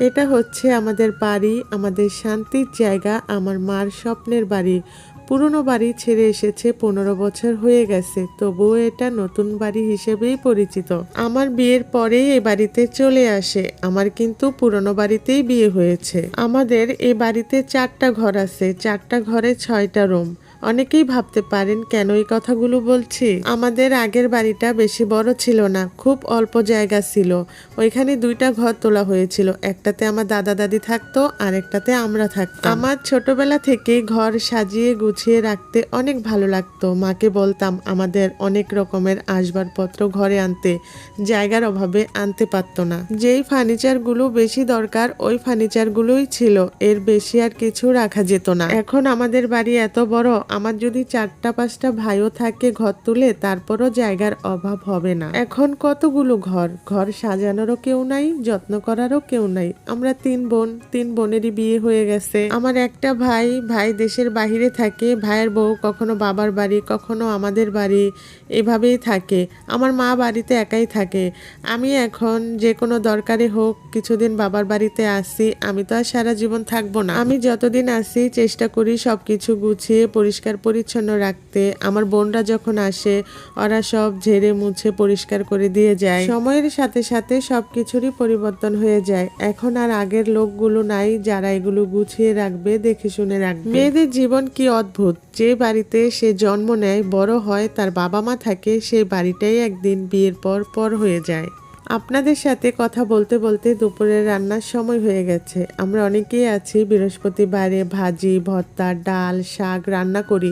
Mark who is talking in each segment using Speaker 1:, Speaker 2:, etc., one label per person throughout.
Speaker 1: এটা হচ্ছে আমাদের বাড়ি, আমাদের শান্তির জায়গা, আমার মার স্বপ্নের বাড়ি। পুরনো বাড়ি ছেড়ে এসেছে, পনেরো বছর হয়ে গেছে, তবুও এটা নতুন বাড়ি হিসেবেই পরিচিত। আমার বিয়ের পরেই এই বাড়িতে চলে আসে, আমার কিন্তু পুরনো বাড়িতেই বিয়ে হয়েছে। আমাদের এই বাড়িতে চারটা ঘর আছে, চারটা ঘরে ছয়টা রুম। অনেকেই ভাবতে পারেন, কেন এই কথাগুলো বলছি? আমাদের আগের বাড়িটা বেশি বড় ছিল না, খুব অল্প জায়গা ছিল। ওইখানে দুইটা ঘর তোলা হয়েছিল, একটাতে আমার দাদা দাদি থাকতো আর একটাতে আমরা থাকতাম। আমার ছোটবেলা থেকে ঘর সাজিয়ে গুছিয়ে রাখতে অনেক ভালো লাগতো। মাকে বলতাম, আমাদের অনেক রকমের আসবাবপত্র ঘরে আনতে, জায়গার অভাবে আনতে পারতো না। যেই ফার্নিচারগুলো বেশি দরকার, ওই ফার্নিচারগুলোই ছিল। এর বেশি আর কিছু রাখা যেত না। এখন আমাদের বাড়ি এত বড় আমার যদি চারটা পাঁচটা ভাইও থাকে ঘর তুলে, তারপরও জায়গার অভাব হবে না। এখন কতগুলো ঘর? ঘর সাজানোরও কেউ নাই, যত্ন করারও কেউ নাই। আমরা তিন বোন, তিন বোনেরই বিয়ে হয়ে গেছে। আমার একটা ভাই ভাই দেশের বাহিরে থাকে। ভাইয়ের বউ কখনো বাবার বাড়ি, কখনো আমাদের বাড়ি, এভাবেই থাকে। আমার মা বাড়িতে একাই থাকে। আমি এখন যে কোনো দরকারে হোক, কিছুদিন বাবার বাড়িতে আসি। আমি তো আর সারা জীবন থাকব না। আমি যতদিন আসি, চেষ্টা করি সব কিছু গুছিয়ে, পরিষ্কার পরিচ্ছন্ন রাখতে আমার বোনরা যখন আসে, ওরা সব ঝেড়ে মুছে পরিষ্কার করে দিয়ে যায়। সময়ের সাথে সাথে সবকিছুরই পরিবর্তন হয়ে যায়। এখন আর আগের লোকগুলো নাই যারা এগুলো গুছিয়ে রাখবে, দেখে শুনে রাখবে। মেয়েদের জীবন কি অদ্ভুত! যে বাড়িতে সে জন্ম নেয়, বড় হয়, তার বাবা মা থাকে, সেই বাড়িটাই একদিন বিয়ের পর পর হয়ে যায়। আপনাদের সাথে কথা বলতে বলতে দুপুরের রান্নার সময় হয়ে গেছে। আমরা অনেকেই আছি বৃহস্পতিবারে ভাজি, ভর্তা, ডাল, শাক রান্না করি।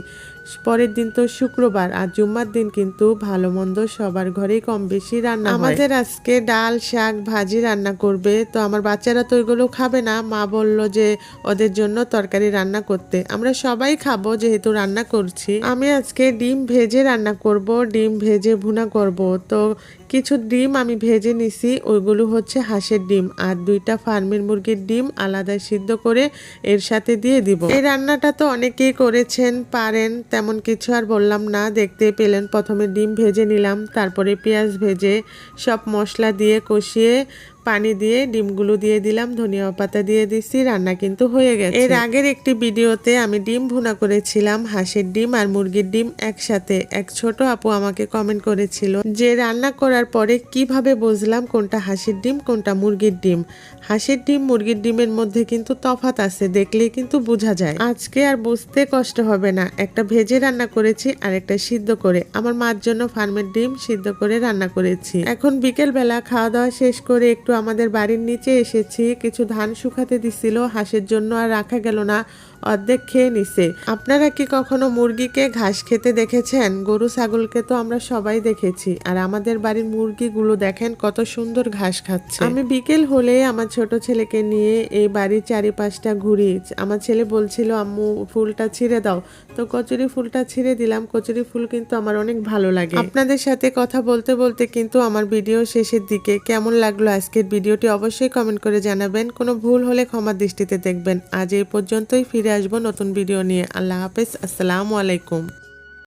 Speaker 1: পরের দিন তো শুক্রবার আর জুম্মার দিন কিন্তু ভালো মন্দ সবার ঘরেই কম বেশি রান্না আমাদের আজকে ডাল, শাক, ভাজি রান্না করবে, তো আমার বাচ্চারা তো ওইগুলো খাবে না। মা বলল যে ওদের জন্য তরকারি রান্না করতে। আমরা সবাই খাব যেহেতু রান্না করছি। আমি আজকে ডিম ভেজে রান্না করব, ডিম ভেজে ভুনা করব। তো কিছু ডিম আমি ভেজে নিছি, ওইগুলো হচ্ছে হাঁসের ডিম আর দুইটা ফার্মের মুরগির ডিম আলাদা সিদ্ধ করে এর সাথে দিয়ে দিব। এই রান্নাটা তো অনেকেই করেছেন, পারেন তেমন কিছু আর বললাম না। দেখতে পেলেন প্রথমে ডিম ভেজে নিলাম, তারপরে পেঁয়াজ ভেজে সব মশলা দিয়ে কষিয়ে পানি দিয়ে, ডিমগুলো দিয়ে দিলাম, ধনিয়া পাতা দিয়ে দিছি রান্না কিন্তু হয়ে গেছে। এর আগের একটি ভিডিওতে আমি ডিম ভুনা করেছিলাম, হাঁসের ডিম আর মুরগির ডিম একসাথে। এক ছোট আপু আমাকে কমেন্ট করেছিল যে, রান্না করার পরে কীভাবে বুঝলাম কোনটা হাঁসের ডিম, কোনটা মুরগির ডিম? হাঁসের ডিম, মুরগির ডিমের মধ্যে কিন্তু তফাত আছে, দেখলেই কিন্তু বোঝা যায়। আজকে আর বুঝতে কষ্ট হবে না। একটা ভেজে রান্না করেছি আর একটা সিদ্ধ করে। আমার মার জন্য ফার্মের ডিম সিদ্ধ করে রান্না করেছি। এখন বিকেল বেলা খাওয়া দাওয়া শেষ করে একটু আমাদের বাড়ির নিচে এসেছি। কিছু ধান শুকাতে দিছিল হাঁসের জন্য আর রাখা গেল না। অর্ধেক খেয়ে নিছে। আপনারা কি কখনো মুরগিকে ঘাস খেতে দেখেছেন? গরু, ছাগলকে তো আমরা সবাই দেখেছি। আর আমাদের বাড়ির মুরগিগুলো দেখেন কত সুন্দর ঘাস খাচ্ছে। আমি বিকেল হলে আমার ছোট ছেলেকে নিয়ে এই বাড়ির চারিপাশটা ঘুরি। আমার ছেলে বলছিল, আম্মু, ফুলটা ছিঁড়ে দাও। তো কচুরি ফুলটা ছিঁড়ে দিলাম। কচুরি ফুল কিন্তু আমার অনেক ভালো লাগে। আপনাদের সাথে কথা বলতে বলতে কিন্তু আমার ভিডিও শেষের দিকে কেমন লাগল আজকের ভিডিওটি অবশ্যই কমেন্ট করে জানাবেন। কোনো ভুল হলে ক্ষমা দৃষ্টিতে দেখবেন। আজ এই পর্যন্তই, ফিরে আসব নতুন ভিডিও নিয়ে। আল্লাহ হাফেজ। আসসালামু আলাইকুম।